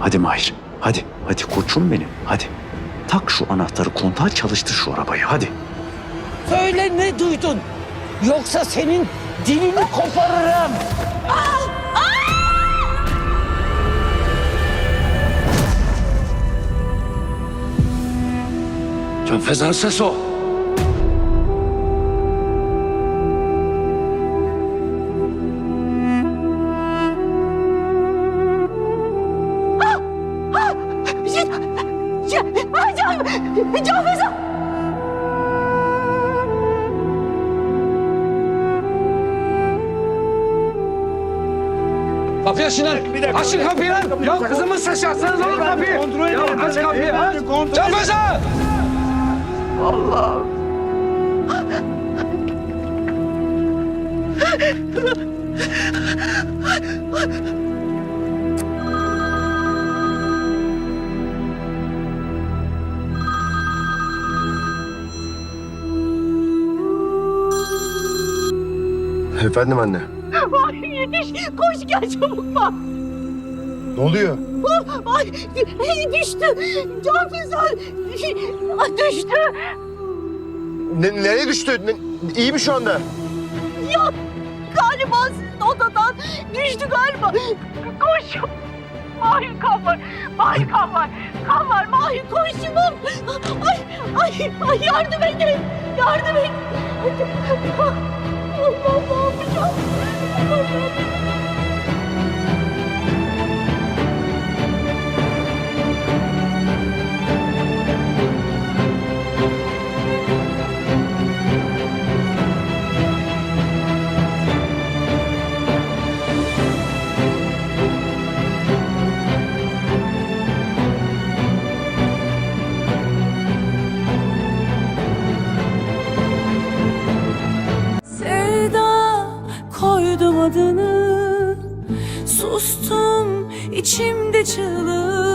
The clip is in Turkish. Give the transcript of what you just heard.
Hadi Mahir. Hadi. Hadi koçum benim. Hadi. Tak şu anahtarı kontağa çalıştır şu arabayı. Hadi. Söyle ne duydun? Yoksa senin dilini koparırım. Canfeza'nın sesi Can, Can Feza! Kapıyı açın lan. Açın kapıyı lan. Ya kızımın sesi açsanız olur kapıyı. Ya aç kapıyı. Canfeza! Efendim anne. Ay yetiş, koş gel çabuk bak. Ne oluyor? Ay düştü. Can Feza Ay, düştü. Ne, nereye düştü? Ne, iyi mi şu anda? Ya galiba odadan düştü galiba. Koş. Mahir kan var. Mahir kan var. Kan var. Mahir koş çabuk. Ay, ay, ay yardım edin. Yardım edin. Allah ne adını. Sustum içimde çığlığı